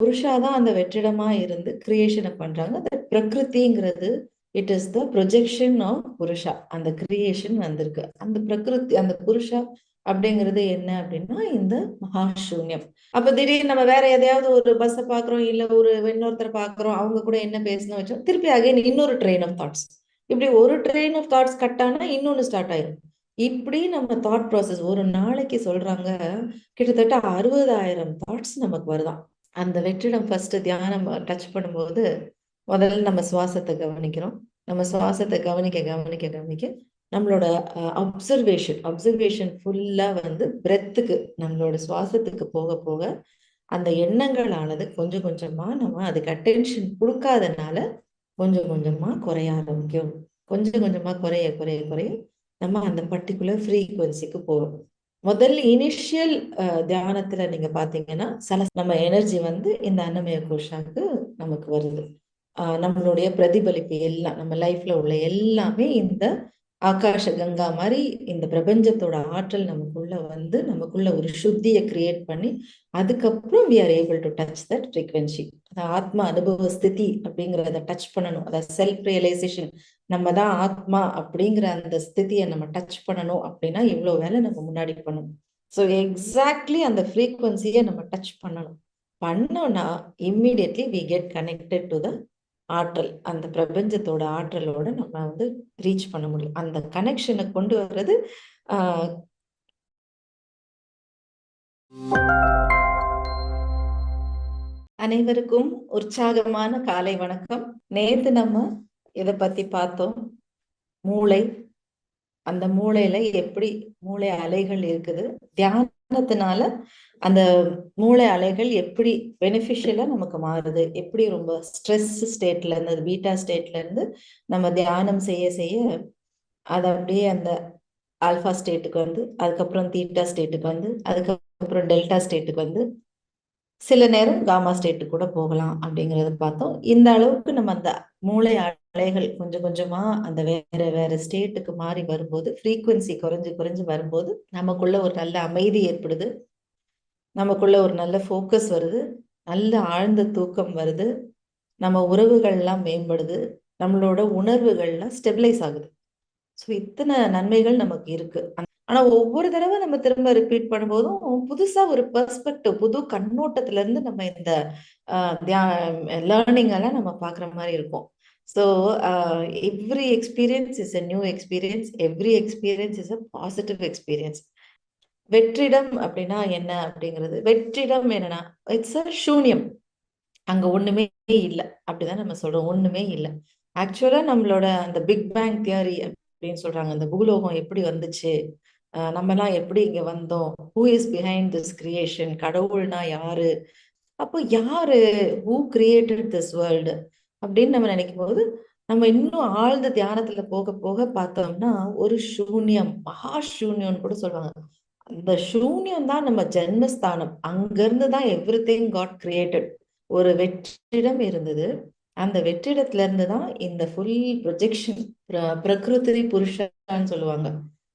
புருஷா தான் அந்த வெற்றிடமா இருந்து கிரியேஷனை பண்றாங்க. அந்த பிரகிருதிங்கிறது it is the projection of Purusha. அந்த கிரியேஷன் வந்திருக்கு. அந்த பிரகிருதி அந்த புருஷா அப்படிங்கிறது என்ன அப்படின்னா இந்த மகாசூன்யம். அப்ப திடீர்னு நம்ம வேற எதையாவது ஒரு பஸ்ஸை பாக்குறோம் இல்ல ஒரு இன்னொருத்தரை பாக்குறோம் அவங்க கூட என்ன பேசணும் வச்சோம் திருப்பி அகைன் இன்னொரு ட்ரெயின் ஆஃப் தாட்ஸ் இப்படி ஒரு ட்ரெயின் ஆஃப் தாட்ஸ் கட் ஆனா இன்னொன்னு ஸ்டார்ட் ஆயிரும். இப்படி நம்ம தாட் ப்ராசஸ் ஒரு நாளைக்கு சொல்றாங்க கிட்டத்தட்ட அறுபதாயிரம் தாட்ஸ் நமக்கு வருதாம் அந்த வெற்றிடம் ஃபர்ஸ்ட் தியானம் டச் பண்ணும்போது முதல்ல நம்ம சுவாசத்தை கவனிக்கிறோம். நம்ம சுவாசத்தை கவனிக்க கவனிக்க கவனிக்க நம்மளோட அப்சர்வேஷன் அப்சர்வேஷன் ஃபுல்லா வந்து பிரெத்துக்கு நம்மளோட சுவாசத்துக்கு போக போக அந்த எண்ணங்களானது கொஞ்சம் கொஞ்சமா நம்ம அதுக்கு அட்டென்ஷன் கொடுக்காதனால கொஞ்சம் கொஞ்சமா குறைய ஆரம்பிக்கும். கொஞ்சம் கொஞ்சமா குறைய குறைய குறைய நம்ம அந்த பர்டிகுலர் ஃப்ரீக்குவன்சிக்கு போவோம் முதல்ல இனிஷியல் தியானத்துல நீங்க பாத்தீங்கன்னா சில நம்ம எனர்ஜி வந்து இந்த அன்னமய கோஷாக்கு நமக்கு வருது. நம்மளுடைய பிரதிபலிப்பு எல்லாம் நம்ம லைஃப்ல உள்ள எல்லாமே இந்த ஆகாஷ கங்கா மாதிரி இந்த பிரபஞ்சத்தோட ஆற்றல் நமக்குள்ள வந்து நமக்குள்ள ஒரு சுத்தியை கிரியேட் பண்ணி அதுக்கப்புறம் we are able to touch that frequency ஆத்மா அனுபவ ஸ்திதி அப்படிங்கிறத டச் பண்ணணும். அதாவது செல்ஃப் ரியலைசேஷன் நம்ம தான் ஆத்மா அப்படிங்கிற அந்த ஸ்திதியை நம்ம டச் பண்ணணும் அப்படின்னா இவ்வளோ வேலை நம்ம முன்னாடி பண்ணணும். ஸோ எக்ஸாக்ட்லி அந்த ஃப்ரீக்வன்சியை நம்ம டச் பண்ணணும். பண்ணோம்னா immediately we get connected to the ஆற்றல். அந்த பிரபஞ்சத்தோட ஆற்றலோட நம்ம வந்து ரீச் பண்ண முடியும். அந்த கனெக்ஷனை கொண்டு வர்றது அனைவருக்கும் உற்சாகமான காலை வணக்கம். நேத்து நம்ம இதை பத்தி பார்த்தோம்? மூளை. அந்த மூளையில எப்படி மூளை அலைகள் இருக்குது? தியானத்தினால அந்த மூளை அலைகள் எப்படி பெனிஃபிஷியலா நமக்கு மாறுது? எப்படி ரொம்ப ஸ்ட்ரெஸ் ஸ்டேட்ல இருந்து பீட்டா ஸ்டேட்ல இருந்து நம்ம தியானம் செய்ய செய்ய அது அப்படியே அந்த ஆல்ஃபா ஸ்டேட்டுக்கு வந்து அதுக்கப்புறம் தீட்டா ஸ்டேட்டுக்கு வந்து அதுக்கப்புறம் டெல்டா ஸ்டேட்டுக்கு வந்து சில நேரம் காமா ஸ்டேட்டுக்கு கூட போகலாம் அப்படிங்கறத பார்த்தோம். இந்த அளவுக்கு நம்ம அந்த மூளை அலைகள் கொஞ்சம் கொஞ்சமா அந்த வேற வேற ஸ்டேட்டுக்கு மாறி வரும்போது ஃப்ரீக்குவன்சி குறைஞ்சு குறைஞ்சு வரும்போது நமக்குள்ள ஒரு நல்ல அமைதி ஏற்படுது. நமக்குள்ள ஒரு நல்ல ஃபோக்கஸ் வருது. நல்ல ஆழ்ந்த தூக்கம் வருது. நம்ம உறவுகள்லாம் மேம்படுது. நம்மளோட உணர்வுகள்லாம் ஸ்டெபிளைஸ் ஆகுது. ஸோ இத்தனை நன்மைகள் நமக்கு இருக்கு. ஆனா ஒவ்வொரு தடவை நம்ம திரும்ப ரிப்பீட் பண்ணும்போதும் புதுசா ஒரு பெர்ஸ்பெக்டிவ் புது கண்ணோட்டத்துல இருந்து நம்ம இந்த லேர்னிங் எல்லாம் நம்ம பாக்குற மாதிரி இருக்கும். So every experience is a new experience every experience is a positive experience வெற்றிடம் அப்படின்னா என்ன அப்படிங்கிறது? வெற்றிடம் என்னன்னா இட்ஸ் அ சூன்யம். அங்க ஒண்ணுமே இல்லை. அப்படிதான் நம்ம சொல்றோம். ஒண்ணுமே இல்லை. ஆக்சுவலா நம்மளோட அந்த பிக் பேங் தியரி அப்படின்னு சொல்றாங்க. அந்த பூலோகம் எப்படி வந்துச்சு? நம்ம எல்லாம் எப்படி இங்க வந்தோம்? Who is behind this creation கடவுள்னா யாரு? அப்போ யாரு? ஹூ கிரியேட்டட் திஸ் வேர்ல்டு அப்படின்னு நம்ம நினைக்கும் போது நம்ம இன்னும் ஆழ்ந்த தியானத்துல போக போக பார்த்தோம்னா ஒரு சூன்யம் மகா சூன்யம்னு கூட சொல்லுவாங்க. அந்த சூன்யம் தான் நம்ம ஜென்மஸ்தானம். அங்கிருந்து தான் எவ்ரி திங் காட் கிரியேட்டட் ஒரு வெற்றிடம் இருந்தது. அந்த வெற்றிடத்துல இருந்து தான் இந்த ஃபுல் ப்ரொஜெக்ஷன் பிரகிருதி புருஷான்னு சொல்லுவாங்க.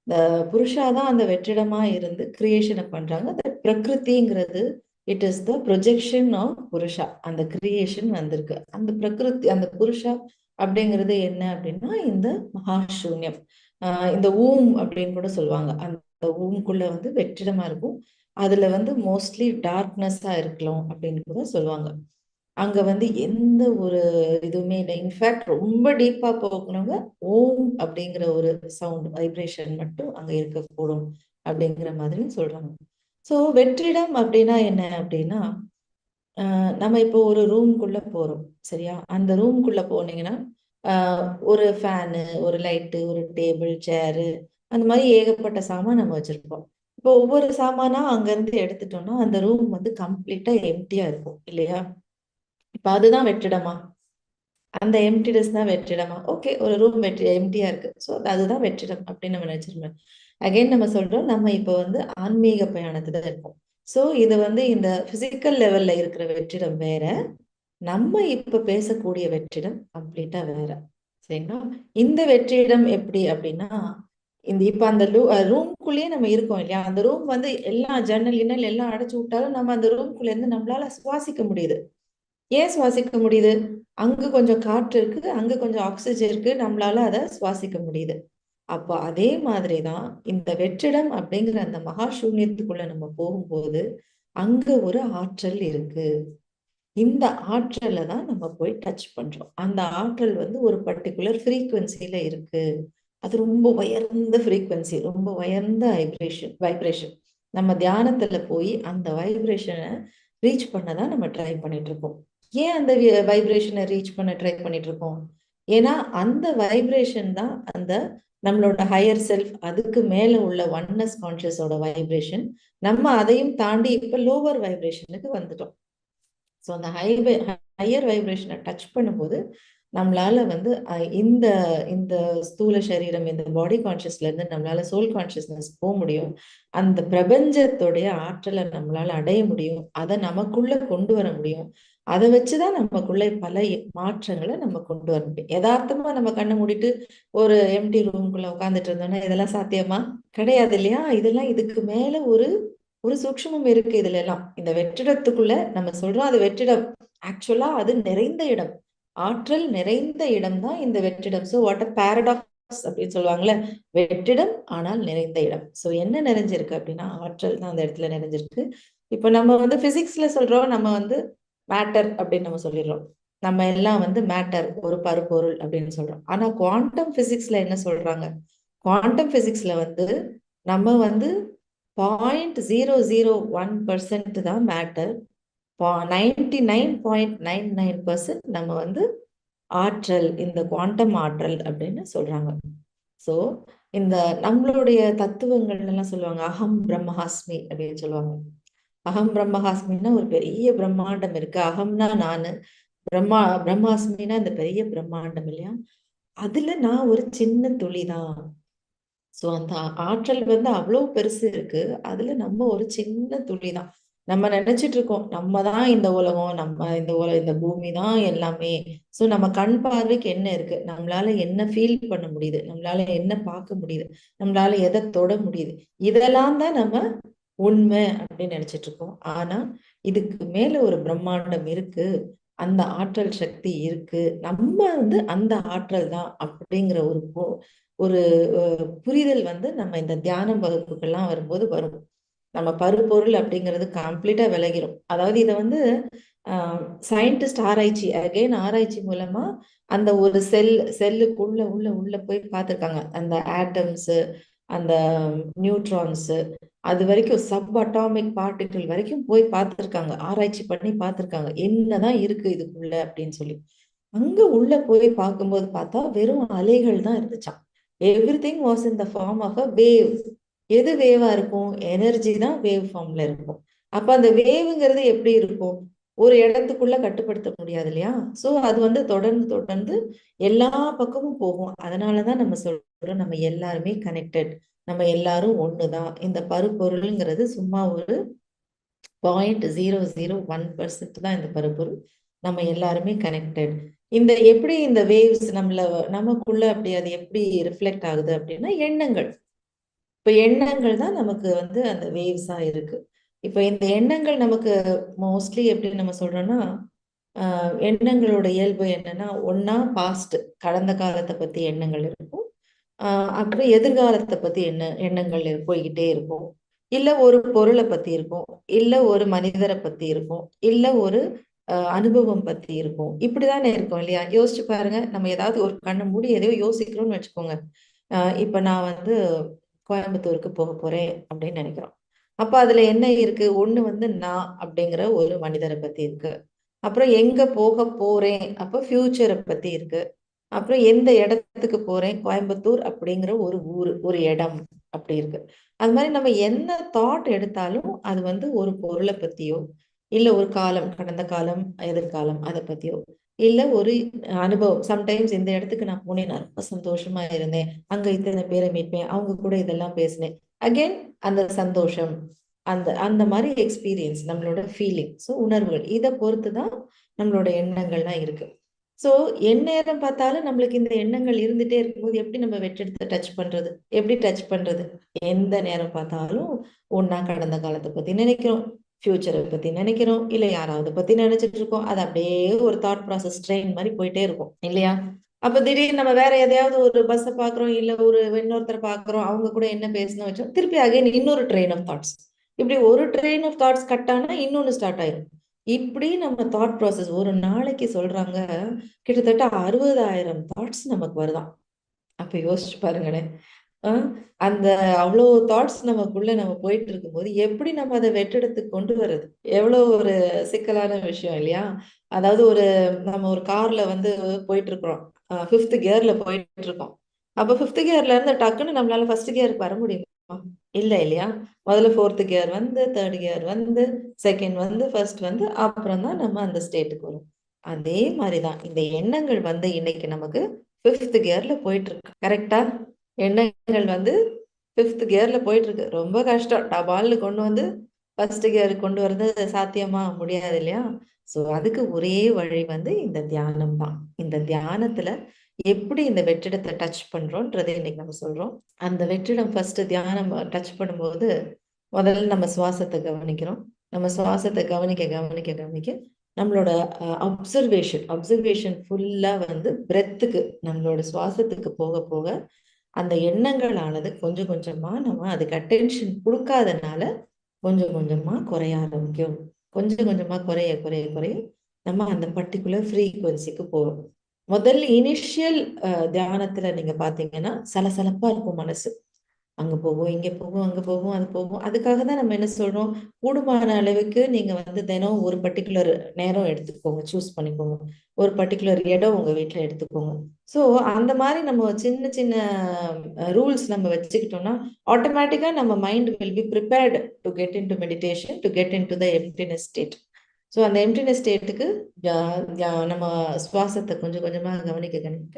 இந்த புருஷா தான் அந்த வெற்றிடமா இருந்து கிரியேஷனை பண்றாங்க. பிரகிருதிங்கிறது it is the projection of Purusha அந்த கிரியேஷன் வந்திருக்கு. அந்த பிரகிருதி அந்த புருஷா அப்படிங்கிறது என்ன அப்படின்னா இந்த மகாசூன்யம். இந்த ஊம் அப்படின்னு கூட சொல்லுவாங்க. அந்த ஊம்குள்ள வந்து வெற்றிடமா இருக்கும். அதுல வந்து மோஸ்ட்லி டார்க்னஸ்ஸா இருக்கலாம் அப்படின்னு கூட சொல்லுவாங்க. அங்க வந்து எந்த ஒரு இதுவுமே இல்லை. இன்ஃபேக்ட் ரொம்ப டீப்பா போகணுங்க ஓம் அப்படிங்கிற ஒரு சவுண்ட் வைப்ரேஷன் மட்டும் அங்க இருக்கக்கூடும் அப்படிங்கிற மாதிரி சொல்றாங்க. ஸோ வெற்றிடம் அப்படின்னா என்ன அப்படின்னா நம்ம இப்போ ஒரு ரூம்குள்ள போறோம் சரியா? அந்த ரூம்குள்ள போனீங்கன்னா ஒரு ஃபேனு ஒரு லைட்டு ஒரு டேபிள் சேரு அந்த மாதிரி ஏகப்பட்ட சாமான் நம்ம வச்சிருப்போம். இப்போ ஒவ்வொரு சாமானா அங்கிருந்து எடுத்துட்டோம்னா அந்த ரூம் வந்து கம்ப்ளீட்டா எம்டியா இருக்கும் இல்லையா? இப்போ அதுதான் வெற்றிடமா? அந்த எம்டினஸ் தான் வெற்றிடமா? ஓகே ஒரு ரூம் வெற்றி எம்டியா இருக்கு. ஸோ அதுதான் வெற்றிடம் அப்படின்னு நம்ம நினைச்சிருந்தோம் அகைன் நம்ம சொல்றோம் நம்ம இப்போ வந்து ஆன்மீக பயணத்துல இருக்கோம். ஸோ இது வந்து இந்த பிசிக்கல் லெவல்ல இருக்கிற வெற்றிடம் வேற நம்ம இப்ப பேசக்கூடிய வெற்றிடம் கம்ப்ளீட்டா வேற. சரிங்களா? இந்த வெற்றிடம் எப்படி அப்படின்னா இந்த இப்ப அந்த ரூம்குள்ளேயே நம்ம இருக்கோம் இல்லையா? அந்த ரூம் வந்து எல்லா ஜன்னல் இன்னல் எல்லாம் அடைச்சு விட்டாலும் நம்ம அந்த ரூம்குள்ள இருந்து நம்மளால சுவாசிக்க முடியுது. ஏன் சுவாசிக்க முடியுது? அங்க கொஞ்சம் காற்று இருக்கு அங்க கொஞ்சம் ஆக்சிஜன் இருக்கு நம்மளால அதை சுவாசிக்க முடியுது. அப்போ அதே மாதிரி தான் இந்த வெற்றிடம் அப்படிங்கிற அந்த மகா சூன்யத்துக்குள்ள நம்ம போகும்போது அங்க ஒரு ஆற்றல் இருக்கு. இந்த ஆற்றலை தான் நம்ம போய் டச் பண்றோம். அந்த ஆற்றல் வந்து ஒரு பர்டிகுலர் ஃப்ரீக்குவென்சில இருக்கு. அது ரொம்ப உயர்ந்த ஃப்ரீக்குவென்சி ரொம்ப உயர்ந்த வைப்ரேஷன் வைப்ரேஷன் நம்ம தியானத்துல போய் அந்த வைப்ரேஷனை ரீச் பண்ண தான் நம்ம ட்ரை பண்ணிட்டு இருக்கோம். ஏன் அந்த வைப்ரேஷனை ரீச் பண்ண ட்ரை பண்ணிட்டு இருக்கோம்? ஏன்னா அந்த வைப்ரேஷன் தான் அந்த நம்மளோட ஹையர் செல்ஃப் அதுக்கு மேல உள்ள ஒன்னஸ் கான்சியஸோட வைப்ரேஷன் நம்ம அதையும் தாண்டி இப்ப லோவர் வைப்ரேஷனுக்கு வந்துட்டோம். ஸோ அந்த ஹை ஹையர் வைப்ரேஷனை டச் பண்ணும்போது நம்மளால வந்து இந்த இந்த ஸ்தூல சரீரம் இந்த பாடி கான்சியஸ்ல இருந்து நம்மளால சோல் கான்சியஸ்னஸ் போக முடியும். அந்த பிரபஞ்சத்துடைய ஆற்றலை நம்மளால அடைய முடியும். அதை நமக்குள்ள கொண்டு வர முடியும். அதை வச்சுதான் நமக்குள்ள பல மாற்றங்களை நம்ம கொண்டு வர முடியும். யதார்த்தமா நம்ம கண்ணை மூடிட்டு ஒரு எம்டி ரூம்குள்ள உட்காந்துட்டு இருந்தோம்னா இதெல்லாம் சாத்தியமா? கிடையாது இல்லையா? இதெல்லாம் இதுக்கு மேல ஒரு ஒரு சூக்ஷமம் இருக்கு இதுல எல்லாம். இந்த வெற்றிடத்துக்குள்ள நம்ம சொல்றோம் அது வெற்றிடம். ஆக்சுவலா அது நிறைந்த இடம். ஆற்றல் நிறைந்த இடம் தான் இந்த வெற்றிடம். சோ வாட் அ பேரடாக்ஸ் அப்படின்னு சொல்லுவாங்கல்ல. வெற்றிடம் ஆனால் நிறைந்த இடம். சோ என்ன நிறைஞ்சிருக்கு அப்படின்னா ஆற்றல் தான் அந்த இடத்துல நிறைஞ்சிருக்கு. இப்ப நம்ம வந்து பிசிக்ஸ்ல சொல்றோம். நம்ம வந்து மேட்டர் அப்படின்னு நம்ம சொல்லிடுறோம். நம்ம எல்லாம் வந்து மேட்டர் ஒரு பருப்பொருள் அப்படின்னு சொல்றோம். ஆனா குவாண்டம் பிசிக்ஸ்ல என்ன சொல்றாங்க? குவாண்டம் பிசிக்ஸ்ல வந்து நம்ம வந்து point zero zero one percent தான் matter ninety nine point nine nine percent நம்ம வந்து ஆற்றல் இந்த குவாண்டம் ஆற்றல் அப்படின்னு சொல்றாங்க. ஸோ இந்த நம்மளுடைய தத்துவங்கள் எல்லாம் சொல்லுவாங்க. அகம் பிரம்மஹாஸ்மி அப்படின்னு சொல்லுவாங்க. அகம் பிரம்மஹாஸ்மின்னா ஒரு பெரிய பிரம்மாண்டம் இருக்கு. அகம்னா நானு. பிரம்மா பிரம்மாஸ்மின்னா இந்த பெரிய பிரம்மாண்டம் இல்லையா? அதுல நான் ஒரு சின்ன துளி தான் ஸோ அந்த ஆற்றல் வந்து அவ்வளவு பெருசு இருக்கு. அதுல நம்ம ஒரு சின்ன துளி தான் நம்ம நினைச்சிட்டு இருக்கோம் நம்ம தான் இந்த உலகம் நம்ம இந்த உலகம் இந்த பூமி தான் எல்லாமே. ஸோ நம்ம கண் பார்வைக்கு என்ன இருக்கு? நம்மளால என்ன ஃபீல் பண்ண முடியுது? நம்மளால என்ன பார்க்க முடியுது? நம்மளால எதை தொட முடியுது? இதெல்லாம் தான் நம்ம உண்மை அப்படின்னு நினைச்சிட்டு இருக்கோம் ஆனா இதுக்கு மேல ஒரு பிரம்மாண்டம் இருக்கு அந்த ஆற்றல் சக்தி இருக்கு நம்ம வந்து அந்த ஆற்றல் தான் அப்படிங்கிற ஒரு ஒரு புரிதல் வந்து நம்ம இந்த தியானம் வகுப்புகள்லாம் வரும்போது வரும். நம்ம பருப்பொருள் அப்படிங்கிறது கம்ப்ளீட்டா விலகிரும். அதாவது இதை வந்து சயின்டிஸ்ட் ஆராய்ச்சி அகைன் ஆராய்ச்சி மூலமா அந்த ஒரு செல் செல்லுக்குள்ள உள்ள உள்ள போய் பார்த்துருக்காங்க. அந்த ஆட்டம்ஸ் அந்த நியூட்ரான்ஸ் அது வரைக்கும் சப் அட்டாமிக் பார்ட்டிகிள் வரைக்கும் போய் பார்த்துருக்காங்க. ஆராய்ச்சி பண்ணி பார்த்துருக்காங்க. என்னதான் இருக்கு இதுக்குள்ள அப்படின்னு சொல்லி. அங்க உள்ள போய் பார்க்கும்போது பார்த்தா வெறும் அலைகள் தான் இருந்துச்சான் everything was in the form of a wave எது வேவா இருக்கும்? எனர்ஜி தான் வேவ் ஃபார்ம்ல இருக்கும். அப்ப அந்த வேவுங்கிறது எப்படி இருக்கும்? ஒரு இடத்துக்குள்ள கட்டுப்படுத்த முடியாது இல்லையா? சோ அது வந்து தொடர்ந்து தொடர்ந்து எல்லா பக்கமும் போகும். அதனாலதான் நம்ம சொல்றோம் நம்ம எல்லாருமே கனெக்டட் நம்ம எல்லாரும் ஒண்ணுதான். இந்த பருப்பொருள்ங்கிறது சும்மா ஒரு point zero zero one percent தான் இந்த பருப்பொருள். நம்ம எல்லாருமே கனெக்டட் இந்த எப்படி இந்த வேவ்ஸ் நம்மள நமக்குள்ள அப்படி அது எப்படி ரிஃப்ளெக்ட் ஆகுது அப்படின்னா எண்ணங்கள். இப்ப எண்ணங்கள் தான் நமக்கு வந்து அந்த வேவ்ஸா இருக்கு. இப்ப இந்த எண்ணங்கள் நமக்கு மோஸ்ட்லி எப்படி நம்ம சொல்றோம்னா எண்ணங்களோட இயல்பு என்னன்னா ஒன்னா பாஸ்ட் கடந்த காலத்தை பத்தி எண்ணங்கள் இருக்கும். அப்புறம் எதிர்காலத்தை பத்தி என்ன எண்ணங்கள் போய்கிட்டே இருக்கும். இல்ல ஒரு பொருளை பத்தி இருக்கும். இல்ல ஒரு மனிதரை பத்தி இருக்கும். இல்ல ஒரு அனுபவம் பத்தி இருக்கும். இப்படிதானே இருக்கும் இல்லையா? யோசிச்சு பாருங்க. நம்ம ஏதாவது ஒரு கண்ணை மூடி எதையோ யோசிக்கிறோம்னு வச்சுக்கோங்க. இப்ப நான் வந்து கோயம்புத்தூருக்கு போக போறேன் அப்படின்னு நினைக்கிறோம். அப்ப அதுல என்ன இருக்கு? ஒண்ணு வந்து நான் அப்படிங்கிற ஒரு மனிதரை பத்தி இருக்கு. அப்புறம் எங்க போக போறேன்? அப்ப ஃபியூச்சரை பத்தி இருக்கு. அப்புறம் எந்த இடத்துக்கு போறேன்? கோயம்புத்தூர் அப்படிங்கிற ஒரு ஊர் ஒரு இடம் அப்படி இருக்கு. அது மாதிரி நம்ம என்ன தாட் எடுத்தாலும் அது வந்து ஒரு பொருளை பத்தியோ இல்ல ஒரு காலம் கடந்த காலம் எதிர்காலம் அதை பத்தியோ இல்ல ஒரு அனுபவம். சம்டைம்ஸ் இந்த இடத்துக்கு நான் போனேன் நான் ரொம்ப சந்தோஷமா இருந்தேன். அங்க இத்தனை பேரை மீட்பேன். அவங்க கூட இதெல்லாம் பேசினேன். அகெயின் அந்த சந்தோஷம் அந்த அந்த மாதிரி எக்ஸ்பீரியன்ஸ் நம்மளோட ஃபீலிங் ஸோ உணர்வுகள் இதை பொறுத்து தான் நம்மளோட எண்ணங்கள்லாம் இருக்கு. ஸோ என் நேரம் பார்த்தாலும் நம்மளுக்கு இந்த எண்ணங்கள் இருந்துட்டே இருக்கும்போது எப்படி நம்ம வெற்றெடுத்து டச் பண்றது? எப்படி டச் பண்றது? எந்த நேரம் பார்த்தாலும் ஒன்னா கடந்த காலத்தை பத்தி நினைக்கிறோம் ஃபியூச்சரை பத்தி நினைக்கிறோம் இல்லை யாராவது பத்தி நினைச்சிட்டு இருக்கோம். அது அப்படியே ஒரு தாட் ப்ராசஸ் ட்ரெயின் மாதிரி போயிட்டே இருக்கும் இல்லையா? அப்ப திடீர்னு நம்ம வேற எதையாவது ஒரு பஸ்ஸை பாக்குறோம் இல்ல ஒரு இன்னொருத்தர் பாக்குறோம் அவங்க கூட என்ன பேசணும் வச்சோம் திருப்பி அகைன் இன்னொரு ட்ரெயின் ஆஃப் தாட்ஸ் இப்படி ஒரு ட்ரெயின் ஆஃப் தாட்ஸ் கட் ஆனா இன்னொன்னு ஸ்டார்ட் ஆயிரும். இப்படி நம்ம தாட் ப்ராசஸ் ஒரு நாளைக்கு சொல்றாங்க கிட்டத்தட்ட அறுபதாயிரம் தாட்ஸ் நமக்கு வருதாம் அப்ப யோசிச்சு பாருங்களேன். அந்த அவ்வளோ தாட்ஸ் நமக்குள்ள நம்ம போயிட்டு இருக்கும்போது எப்படி நம்ம அதை வெற்றிடத்துக்கு கொண்டு வர்றது? எவ்வளோ ஒரு சிக்கலான விஷயம் இல்லையா? அதாவது ஒரு நம்ம ஒரு கார்ல வந்து போயிட்டு இருக்கிறோம். ஃபிஃப்த் கியர்ல போயிட்டு இருக்கோம் அப்ப ஃபிஃப்த் கியர்ல இருந்து டக்குன்னு நம்மளால ஃபர்ஸ்ட் கியருக்கு வர முடியுமா? இல்ல இல்லையா? முதல்ல ஃபோர்த் கியர் வந்து தேர்ட் கியர் வந்து செகண்ட் வந்து ஃபர்ஸ்ட் வந்து அப்புறம் தான் நம்ம அந்த ஸ்டேட்டுக்கு வரும். அதே மாதிரிதான். இந்த எண்ணங்கள் வந்து இன்னைக்கு நமக்கு ஃபிஃப்த் கியர்ல போயிட்டு இருக்கு கரெக்டா எண்ணங்கள் வந்து ஃபிஃப்த் கியர்ல போயிட்டு இருக்கு ரொம்ப கஷ்டம். டபால்னு கொண்டு வந்து ஃபர்ஸ்ட் கியருக்கு கொண்டு வர்றது சாத்தியமா? முடியாது இல்லையா? ஸோ அதுக்கு ஒரே வழி வந்து இந்த தியானம் தான். இந்த தியானத்துல எப்படி இந்த வெற்றிடத்தை டச் பண்றோம்ன்றது இன்னைக்கு நம்ம சொல்றோம். அந்த வெற்றிடம் ஃபர்ஸ்ட் தியானம் டச் பண்ணும்போது முதல்ல நம்ம சுவாசத்தை கவனிக்கிறோம். நம்ம சுவாசத்தை கவனிக்க கவனிக்க கவனிக்க நம்மளோட அப்சர்வேஷன் அப்சர்வேஷன் ஃபுல்லா வந்து பிரெத்துக்கு நம்மளோட சுவாசத்துக்கு போக போக அந்த எண்ணங்களானது கொஞ்சம் கொஞ்சமா நம்ம அதுக்கு அட்டென்ஷன் கொடுக்காதனால கொஞ்சம் கொஞ்சமா குறைய ஆரம்பிக்கும். கொஞ்சம் கொஞ்சமா குறைய குறைய குறைய நம்ம அந்த பர்டிகுலர் ஃப்ரீக்குவன்சிக்கு போறோம். முதல்ல இனிஷியல் தியானத்துல நீங்க பாத்தீங்கன்னா சலசலப்பா இருக்கும் மனசு. அங்க போகும் இங்க போகும் அங்க போகும் அது போகும் அதுக்காக தான் நம்ம என்ன சொல்றோம்? கூடுமான அளவுக்கு நீங்க வந்து தினம் ஒரு பர்டிகுலர் நேரம் எடுத்துக்கோங்க. சூஸ் பண்ணிக்கோங்க. ஒரு பர்டிகுலர் இடம் உங்க வீட்டுல எடுத்துக்கோங்க. ஸோ அந்த மாதிரி நம்ம சின்ன சின்ன ரூல்ஸ் நம்ம வச்சுக்கிட்டோம்னா ஆட்டோமேட்டிக்கா நம்ம mind will be prepared to get into meditation to get into the emptiness state so அந்த எம்டினஸ் ஸ்டேட்டுக்கு நம்ம சுவாசத்தை கொஞ்சம் கொஞ்சமாக கவனிக்க கவனிக்க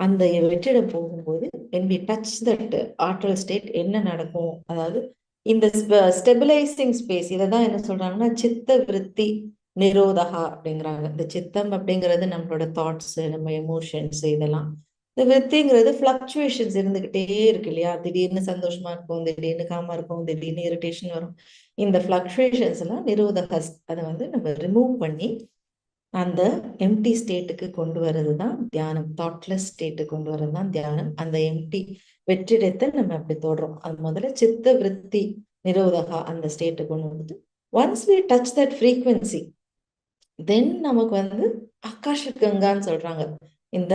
அந்த வெற்றிட போகும்போது வென் வி டச் தட் ஆற்றல் ஸ்டேட் என்ன நடக்கும்? அதாவது இந்த ஸ்டெபிலைசிங் ஸ்பேஸ் இதை தான் என்ன சொல்றாங்கன்னா சித்த விருத்தி நிரோதகா அப்படிங்கிறாங்க. இந்த சித்தம் அப்படிங்கிறது நம்மளோட தாட்ஸ் நம்ம எமோஷன்ஸ் இதெல்லாம். இந்த விருத்திங்கிறது ஃப்ளக்சுவேஷன்ஸ் இருந்துகிட்டே இருக்கு இல்லையா? திடீர்னு சந்தோஷமா இருக்கும் திடீர்னு காமா இருக்கும் திடீர்னு இரிட்டேஷன் வரும். இந்த ஃப்ளக்சுவேஷன்ஸ் எல்லாம் நிரோதக அதை வந்து நம்ம ரிமூவ் பண்ணி அந்த எம்டி ஸ்டேட்டுக்கு கொண்டு வர்றது தான் தியானம் தாட்லெஸ் ஸ்டேட்டுக்கு கொண்டு வர்றது தான் தியானம். அந்த எம்டி வெற்றிடத்தை நம்ம அப்படி தொடுறோம். அது முதல்ல சித்த விருத்தி நிரோதகா அந்த ஸ்டேட்டுக்கு கொண்டு வந்துட்டு once we touch that frequency then நமக்கு வந்து ஆகாஷ கங்கான்னு சொல்றாங்க. இந்த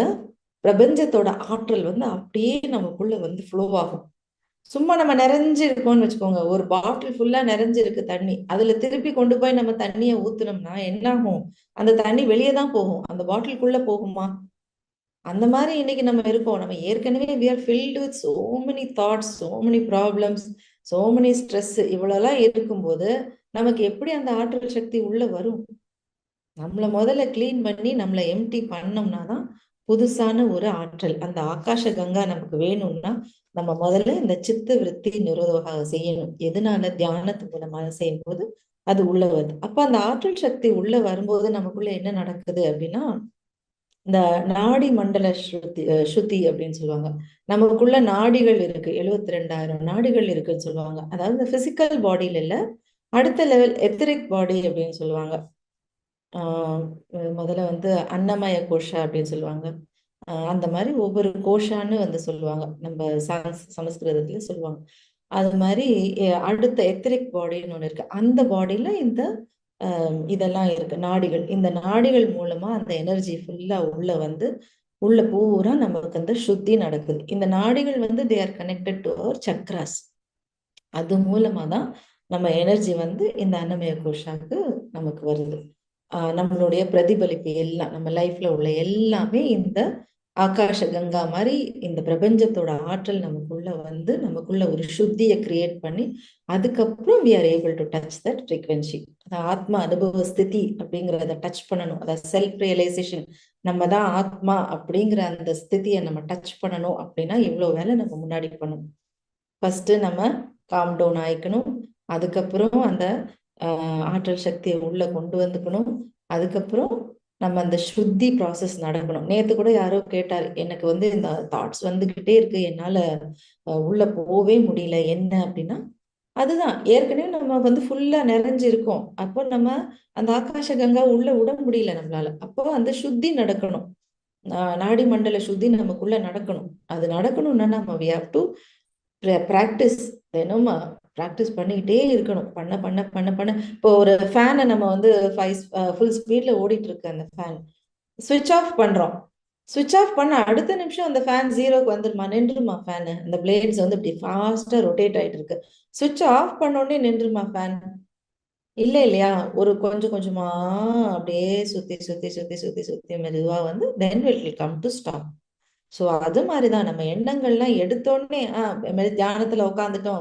பிரபஞ்சத்தோட ஆற்றல் வந்து அப்படியே நமக்குள்ள வந்து ஃப்ளோ ஆகும். சும்மா நம்ம நிறைஞ்சு இருக்கோம்னு வச்சுக்கோங்க. ஒரு பாட்டில் ஃபுல்லா நிறைஞ்சிருக்கு தண்ணி. அதுல திருப்பி கொண்டு போய் நம்ம தண்ணியை ஊத்துனோம்னா என்ன ஆகும் அந்த தண்ணி வெளியே தான் போகும். அந்த பாட்டிலுக்குள்ள போகுமா? அந்த மாதிரி இன்னைக்கு நம்ம இருக்கோம். நம்ம ஏற்கனவே we are filled with so many thoughts so many problems so many stress இவ்வளோலாம் இருக்கும்போது நமக்கு எப்படி அந்த ஆற்றல் சக்தி உள்ள வரும்? நம்மளை முதல்ல கிளீன் பண்ணி நம்மளை எம்டி பண்ணோம்னா தான் புதுசான ஒரு ஆற்றல். அந்த ஆகாஷ கங்கா நமக்கு வேணும்னா நம்ம முதல்ல இந்த சித்த விருத்தி நிரோதமாக செய்யணும். எதனால? தியானத்து மூலமாக செய்யும்போது அது உள்ள வருது. அப்ப அந்த ஆற்றல் சக்தி உள்ள வரும்போது நமக்குள்ள என்ன நடக்குது அப்படின்னா இந்த நாடி மண்டல ஸ்ருதி ஸ்ருதி அப்படின்னு சொல்லுவாங்க. நமக்குள்ள நாடிகள் இருக்கு. எழுபத்தி ரெண்டாயிரம் நாடிகள் இருக்குன்னு சொல்லுவாங்க. அதாவது இந்த பிசிக்கல் பாடியில இல்ல அடுத்த லெவல் எத்திரிக் பாடி அப்படின்னு சொல்லுவாங்க. முதல்ல வந்து அன்னமய கோஷா அப்படின்னு சொல்லுவாங்க. அந்த மாதிரி ஒவ்வொரு கோஷான்னு வந்து சொல்லுவாங்க. நம்ம சமஸ்கிருதத்துல சொல்லுவாங்க. அது மாதிரி அடுத்த எத்திரிக் பாடின்னு ஒன்று இருக்கு. அந்த பாடியில இந்த இதெல்லாம் இருக்கு. நாடிகள். இந்த நாடிகள் மூலமா அந்த எனர்ஜி ஃபுல்லா உள்ள வந்து உள்ள பூரா நமக்கு அந்த சுத்தி நடக்குது. இந்த நாடிகள் வந்து they are connected to our chakras அது மூலமா தான் நம்ம எனர்ஜி வந்து இந்த அன்னமய கோஷாக்கு நமக்கு வருது. நம்மளுடைய பிரதிபலிப்பு எல்லாம் நம்ம லைஃப்ல உள்ள எல்லாமே இந்த ஆகாஷ கங்கா மாதிரி இந்த பிரபஞ்சத்தோட ஆற்றல் நமக்குள்ள வந்து நமக்குள்ள ஒரு சுத்தியை கிரியேட் பண்ணி அதுக்கப்புறம் we are able to touch that frequency ஆத்மா அனுபவ ஸ்திதி அப்படிங்கிறத டச் பண்ணணும். அதாவது செல்ஃப் ரியலைசேஷன் நம்ம தான் ஆத்மா அப்படிங்கிற அந்த ஸ்திதியை நம்ம டச் பண்ணணும் அப்படின்னா இவ்வளோ வேலை நம்ம முன்னாடி பண்ணணும். ஃபர்ஸ்ட் நம்ம காம் டவுன் ஆயிக்கணும். அதுக்கப்புறம் அந்த ஆற்றல் சக்தியை உள்ள கொண்டு வந்துக்கணும். அதுக்கப்புறம் நம்ம அந்த ஸ்ருத்தி ப்ராசஸ் நடக்கணும். நேத்து கூட யாரோ கேட்டார் எனக்கு வந்து இந்த தாட்ஸ் வந்துகிட்டே இருக்கு என்னால உள்ள போவே முடியல என்ன அப்படின்னா அதுதான். ஏற்கனவே நம்ம வந்து ஃபுல்லா நிறைஞ்சிருக்கோம். அப்போ நம்ம அந்த ஆகாஷ கங்கா உள்ள விட முடியல நம்மளால. அப்போ அந்த சுத்தி நடக்கணும். நாடி மண்டல சுத்தி நமக்குள்ள நடக்கணும். அது நடக்கணும்னா நம்ம வி ஹாவ் டு ப்ராக்டிஸ் தினமும் ப்ராக்டிஸ் பண்ணிக்கிட்டே இருக்கணும். பண்ண பண்ண பண்ண பண்ண. இப்போ ஒரு ஃபேனை நம்ம வந்து ஃபைவ் ஃபுல் ஸ்பீடில் ஓடிட்டு இருக்கு அந்த ஃபேன் சுவிட்ச் ஆஃப் பண்ணுறோம் சுவிட்ச் ஆஃப் பண்ண அடுத்த நிமிஷம் அந்த ஃபேன் ஜீரோக்கு வந்துருமா? நின்றுமா ஃபேனு அந்த பிளேட்ஸ் வந்து இப்படி ஃபாஸ்ட்டாக ரொட்டேட் ஆகிட்டு இருக்கு சுவிட்ச் ஆஃப் பண்ணோடனே நின்றுமா ஃபேன் இல்லை இல்லையா? ஒரு கொஞ்சம் கொஞ்சமா அப்படியே சுத்தி சுத்தி சுத்தி சுத்தி சுத்தி மெதுவா வந்து then will come to stop so அது மாதிரிதான். நம்ம எண்ணங்கள்லாம் எடுத்தோடனே ஆஹ் தியானத்துல உட்காந்துட்டோம்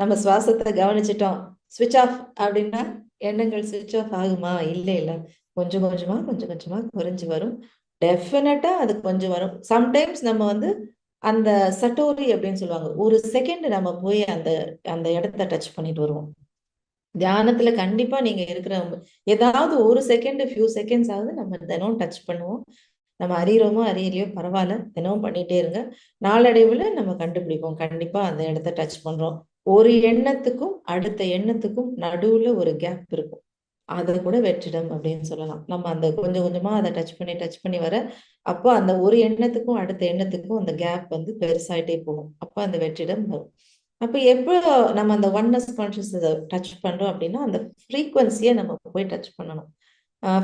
நம்ம சுவாசத்தை கவனிச்சிட்டோம். ஸ்விட்ச் ஆஃப் அப்படின்னா எண்ணங்கள் ஸ்விட்ச் ஆஃப் ஆகுமா? இல்லை இல்லை. கொஞ்சம் கொஞ்சமா கொஞ்சம் கொஞ்சமா குறைஞ்சு வரும். டெஃபினட்டா அது கொஞ்சம் வரும். சம்டைம்ஸ் நம்ம வந்து அந்த சட்டோரி அப்படின்னு சொல்லுவாங்க. ஒரு செகண்ட் நம்ம போய் அந்த அந்த இடத்த டச் பண்ணிட்டு வருவோம். தியானத்துல கண்டிப்பா நீங்க இருக்கிற ஏதாவது ஒரு செகண்ட் ஃபியூ செகண்ட்ஸ் ஆகுது நம்ம தினம் டச் பண்ணுவோம். நம்ம அறிகிறோமோ அறியலையோ பரவாயில்ல. தினமும் பண்ணிட்டே இருங்க. நாளடைவுல நம்ம கண்டுபிடிப்போம். கண்டிப்பா அந்த இடத்த டச் பண்றோம். ஒரு எண்ணத்துக்கும் அடுத்த எண்ணத்துக்கும் நடுவுல ஒரு கேப் இருக்கும். அதை கூட வெற்றிடம் அப்படின்னு சொல்லலாம். நம்ம அந்த கொஞ்சம் கொஞ்சமா அதை டச் பண்ணி டச் பண்ணி வர அப்போ அந்த ஒரு எண்ணத்துக்கும் அடுத்த எண்ணத்துக்கும் அந்த கேப் வந்து பெருசாயிட்டே போகும். அப்போ அந்த வெற்றிடம் வரும். அப்போ எப்போ நம்ம அந்த ஒன்னஸ் கான்சியஸ் டச் பண்றோம் அப்படின்னா அந்த ஃப்ரீக்வன்சியை நம்ம போய் டச் பண்ணணும்.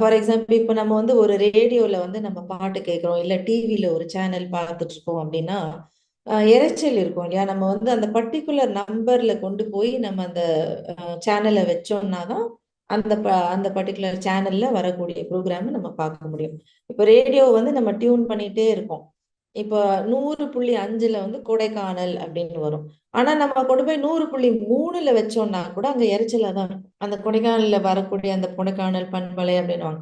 ஃபார் எக்ஸாம்பிள் இப்போ நம்ம வந்து ஒரு ரேடியோவில் வந்து நம்ம பாட்டு கேட்குறோம் இல்லை டிவியில் ஒரு சேனல் பார்த்துட்டு இருக்கோம் அப்படின்னா இறைச்சல் இருக்கும் இல்லையா? நம்ம வந்து அந்த பர்டிகுலர் நம்பர்ல கொண்டு போய் நம்ம அந்த சேனலை வச்சோம்னா தான் அந்த ப அந்த பர்டிகுலர் சேனல்ல வரக்கூடிய ப்ரோக்ராம் நம்ம பார்க்க முடியும். இப்போ ரேடியோ வந்து நம்ம டியூன் பண்ணிட்டே இருக்கோம். இப்போ நூறு புள்ளி அஞ்சுல வந்து கொடைக்கானல் அப்படின்னு வரும். ஆனா நம்ம கொண்டு போய் நூறு புள்ளி மூணுல வச்சோம்னா கூட அங்க இறைச்சலா தான் அந்த கொடைக்கானல்ல வரக்கூடிய அந்த கொடைக்கானல் பண்பலை அப்படின்னு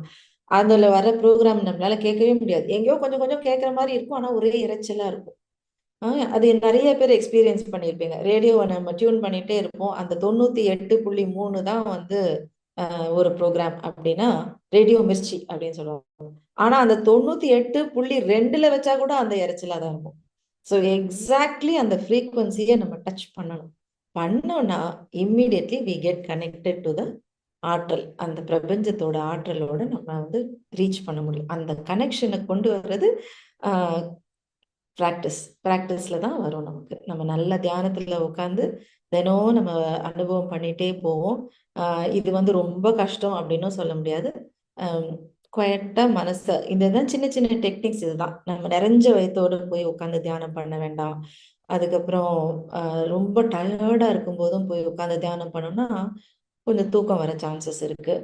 அதுல வர ப்ரோக்ராம் நம்மளால கேட்கவே முடியாது. எங்கேயோ கொஞ்சம் கொஞ்சம் கேட்கற மாதிரி இருக்கும். ஆனா ஒரே இறைச்சலா இருக்கும். அது நிறைய பேர் எக்ஸ்பீரியன்ஸ் பண்ணியிருப்பீங்க. ரேடியோவை நம்ம டியூன் பண்ணிட்டே இருப்போம். அந்த தொண்ணூத்தி எட்டு புள்ளி மூணு தான் வந்து ஒரு ப்ரோக்ராம் அப்படின்னா ரேடியோ மிர்ச்சி அப்படின்னு சொல்லுவாங்க. ஆனா அந்த தொண்ணூத்தி எட்டு புள்ளி ரெண்டுல வச்சா கூட அந்த இறைச்சலா தான் இருக்கும். ஸோ எக்ஸாக்ட்லி அந்த ஃப்ரீக்குவன்சியை நம்ம டச் பண்ணணும். பண்ணோம்னா immediately we get connected to the ஆற்றல். அந்த பிரபஞ்சத்தோட ஆற்றலோட நம்ம வந்து ரீச் பண்ண முடியும். அந்த கனெக்ஷனை கொண்டு வர்றது ப்ராக்டிஸ் ப்ராக்டிஸ்ல தான் வரும் நமக்கு. நம்ம நல்ல தியானத்துல உட்காந்து தினம் நம்ம அனுபவம் பண்ணிட்டே போவோம். இது வந்து ரொம்ப கஷ்டம் அப்படின்னும் சொல்ல முடியாது. குவட்டா மனசை இதுதான் சின்ன சின்ன டெக்னிக்ஸ் இதுதான். நம்ம நிறைஞ்ச வயத்தோடு போய் உட்காந்து தியானம் பண்ண வேண்டாம். அதுக்கப்புறம் ரொம்ப டயர்டா இருக்கும் போதும் போய் உட்காந்து தியானம் பண்ணோம்னா கொஞ்சம் தூக்கம் வர சான்சஸ் இருக்கு.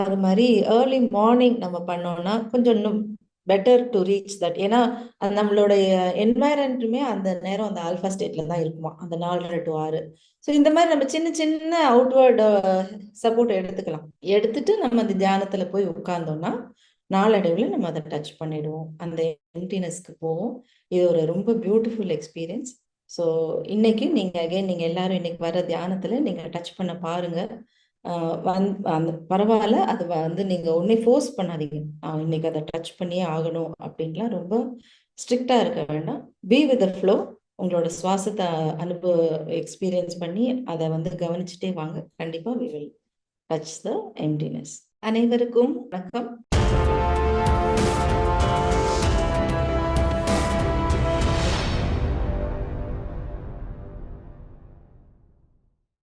அது மாதிரி ஏர்லி மார்னிங் நம்ம பண்ணோம்னா கொஞ்சம் இன்னும் பெட்டர் டு ரீச் தட் ஏன்னா நம்மளுடைய என்வாயரண்ட்டுமே அந்த நேரம் அந்த ஆல்ஃபா ஸ்டேட்ல தான் இருக்குமா? அந்த நாலரை டு ஆறு. ஸோ இந்த மாதிரி நம்ம சின்ன சின்ன uh, அவுட்வேர்டு சப்போர்ட் எடுத்துக்கலாம். எடுத்துட்டு நம்ம அந்த தியானத்துல போய் உட்கார்ந்தோம்னா நாளடைவில் நம்ம அதை டச் பண்ணிடுவோம். அந்த எம்டினஸ்க்கு போவோம். இது ஒரு ரொம்ப பியூட்டிஃபுல் எக்ஸ்பீரியன்ஸ் ஸோ இன்னைக்கு நீங்கள் அகைன் நீங்கள் எல்லாரும் இன்னைக்கு வர தியானத்தில் நீங்கள் டச் பண்ண பாருங்க. வந் அந்த பரவாயில்ல. அது வந்து நீங்க உடனே ஃபோர்ஸ் பண்ணாதீங்க. இன்னைக்கு அதை டச் பண்ணியே ஆகணும் அப்படின்லாம் ரொம்ப ஸ்ட்ரிக்டா இருக்க வேண்டாம். பி வித் ஃப்ளோ உங்களோட சுவாசத்தை அனுபவ எக்ஸ்பீரியன்ஸ் பண்ணி அதை வந்து கவனிச்சுட்டே வாங்க. கண்டிப்பா we will touch the emptiness அனைவருக்கும் வணக்கம்.